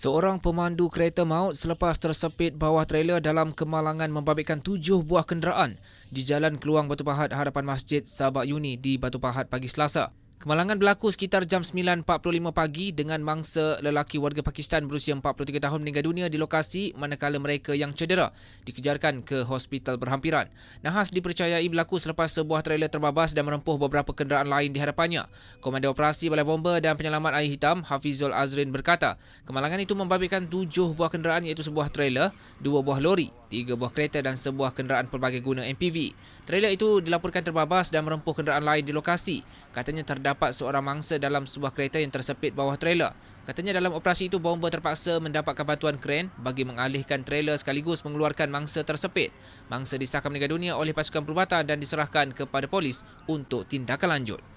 Seorang pemandu kereta maut selepas tersepit bawah trailer dalam kemalangan membabitkan tujuh buah kenderaan di Jalan Keluang Batu Pahat hadapan Masjid Sabak Yuni di Batu Pahat pagi Selasa. Kemalangan berlaku sekitar jam 9.45 pagi dengan mangsa lelaki warga Pakistan berusia 43 tahun meninggal dunia di lokasi manakala mereka yang cedera dikejarkan ke hospital berhampiran. Nahas dipercayai berlaku selepas sebuah trailer terbabas dan merempuh beberapa kenderaan lain di hadapannya. Komander Operasi Balai Bomba dan Penyelamat Air Hitam Hafizul Azrin berkata, kemalangan itu membabitkan tujuh buah kenderaan iaitu sebuah trailer, dua buah lori, tiga buah kereta dan sebuah kenderaan pelbagai guna MPV. Trailer itu dilaporkan terbabas dan merempuh kenderaan lain di lokasi. Katanya terdapat seorang mangsa dalam sebuah kereta yang tersepit bawah trailer. Katanya dalam operasi itu bomba terpaksa mendapatkan bantuan kren bagi mengalihkan trailer sekaligus mengeluarkan mangsa tersepit. Mangsa disahkan meninggal dunia oleh pasukan perubatan dan diserahkan kepada polis untuk tindakan lanjut.